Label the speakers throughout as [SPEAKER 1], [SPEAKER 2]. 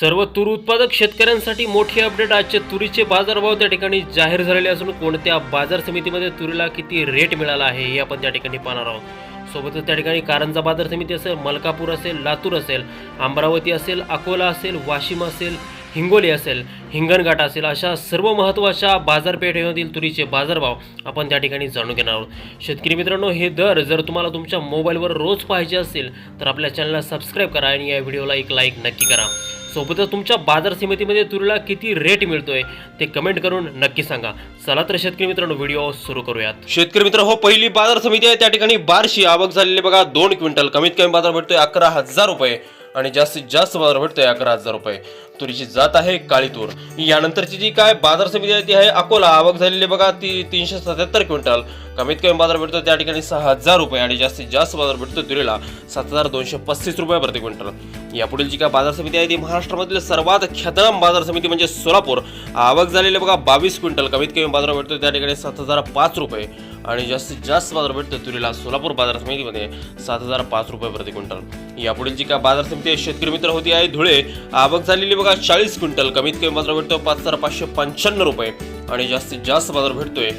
[SPEAKER 1] सर्व तूर उत्पादक शेतकऱ्यांसाठी मोठी अपडेट आजचे तुरीचे बाजारभाव त्या ठिकाणी जाहीर झालेले असून कोणत्या बाजार समितीमध्ये तुरीला किती रेट मिळाला आहे हे आपण त्या ठिकाणी पाहणार आहोत. सोबतच त्या ठिकाणी कारंजा बाजार समिती असेल मलकापूर असेल लातूर असेल अमरावती असेल अकोला असेल वाशिम असेल हिंगोली असेल हिंगणघाट असेल अशा सर्व महत्त्वाच्या बाजारपेठेमधील तुरीचे बाजारभाव आपण त्या ठिकाणी जाणून घेणार आहोत. शेतकरी मित्रांनो हे दर जर तुम्हाला तुमच्या मोबाईलवर रोज पाहिजे असेल तर आपल्या चॅनलला सबस्क्राईब करा आणि या व्हिडिओला एक लाईक नक्की करा. सोबतच तुमच्या बाजार समितीमध्ये तुरीला किती रेट मिळतोय ते कमेंट करून नक्की सांगा. चला तर शेतकरी मित्रांनो व्हिडिओ सुरू करूयात. शेतकरी मित्र हो पहिली बाजार समिती आहे. त्या ठिकाणी बारशी आवक झालेली बघा. दोन क्विंटल कमीत कमी बाजार भेटतोय अकरा हजार रुपये आणि जास्तीत जास्त बाजार भेटतोय अकरा हजार रुपये. तुरीची जात आहे काळी तूर. यानंतरची जी काय बाजार समिती आहे ती आहे अकोला. आवक झालेली बघा ती तीनशे सत्याहत्तर क्विंटल. कमीत कमी बाजार भेटतो त्या ठिकाणी सहा हजार रुपये आणि जास्तीत जास्त बाजार भेटतो तुरीला सात हजार दोनशे पस्तीस रुपये प्रति क्विंटल. यापुढील जी काय बाजार समिती आहे ती महाराष्ट्रामधील सर्वात ख्यातनाम बाजार समिती म्हणजे सोलापूर. आवक झालेली बघा बावीस क्विंटल. कमीत कमी बाजार भेटतो त्या ठिकाणी सात हजार पाच रुपये आणि जास्तीत जास्त बाजार भेटतो तुरीला सोलापूर बाजार समितीमध्ये सात हजार पाच रुपये प्रति क्विंटल. यापुढील जी काय बाजार समिती आहे शेतकरी मित्र होती आहे धुळे. आवक झालेली बघा चाळीस क्विंटल. कमीत कमी बाजार भेटतो पाच हजार पाचशे पंच्याण्णव रुपये. आणि जास्तीत जास्त बाजार भेटतोय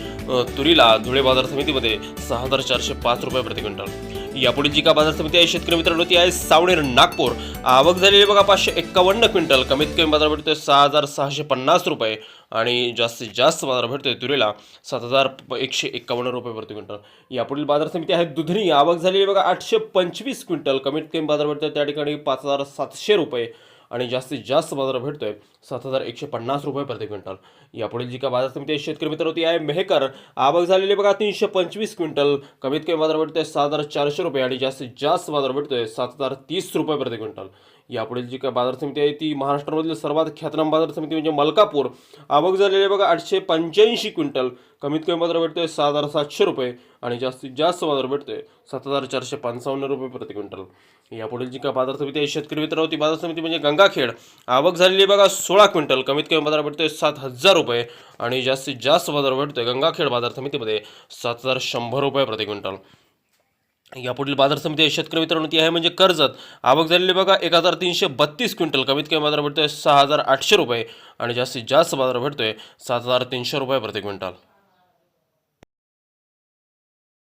[SPEAKER 1] तुरीला धुळे बाजार समितीमध्ये सहा हजार चारशे पाच रुपये प्रति क्विंटल. यापुढे जी का बाजार समिती आहे शेतकरी मित्रांनो ती आहे सावणेर नागपूर. आवक झालेली बघा पाचशे एक्कावन्न क्विंटल. कमीत कमी बाजार भेटतोय सहा हजार सहाशे पन्नास रुपये. आणि जास्तीत जास्त बाजार भेटतोय तुरीला सात हजार एकशे एक्कावन्न रुपये प्रति क्विंटल. यापुढील बाजार समिती आहे दुधनी. आवक झालेली बघा आठशे पंचवीस क्विंटल. कमीत कमी बाजार भेटतोय त्या ठिकाणी पाच हजार सातशे रुपये. आणि जास्तीत जास्त बाजार भेटतोय सात हजार एकशे पन्नास रुपये प्रति क्विंटल. यापुढील जी का बाजार समिती आहे शेतकरी मित्र होती आहे मेहकर. आवक झालेली बघा तीनशे पंचवीस क्विंटल. कमीत कमी बाजार भेटतोय सात हजार चारशे रुपये आणि जास्तीत जास्त बाजार भेटतोय सात हजार तीस रुपये प्रति क्विंटल. यापुढील जी काय बाजार समिती आहे ती महाराष्ट्रामधील सर्वात ख्यातनाम बाजार समिती म्हणजे मलकापूर. आवक झालेली आहे बघा आठशे पंच्याऐंशी क्विंटल. कमीत कमी बाजार भेटतोय सहा हजार सातशे रुपये आणि जास्तीत जास्त बाजार भेटतोय सात हजार चारशे पंचावन्न रुपये प्रति क्विंटल. यापुढील जी काय बाजार समिती आहे शेतकरी मित्र होती बाजार समिती म्हणजे गंगाखेड. आवक झालेली आहे बघा सोळा क्विंटल. कमीत कमी बाजार भेटतोय सात हजार रुपये आणि जास्तीत जास्त बाजार भेटतोय गंगाखेड बाजार समितीमध्ये सात हजार शंभर रुपये प्रति क्विंटल. यापुढील बाजार समिती आहे शेतकरी मित्रांनो ती आहे म्हणजे कर्जत. आवक झालेली बघा एक हजार तीनशे बत्तीस क्विंटल. कमीत कमी बाजार भेटतोय सहा हजार आठशे रुपये आणि जास्तीत जास्त बाजार भेटतोय सात हजार तीनशे रुपये प्रति क्विंटल.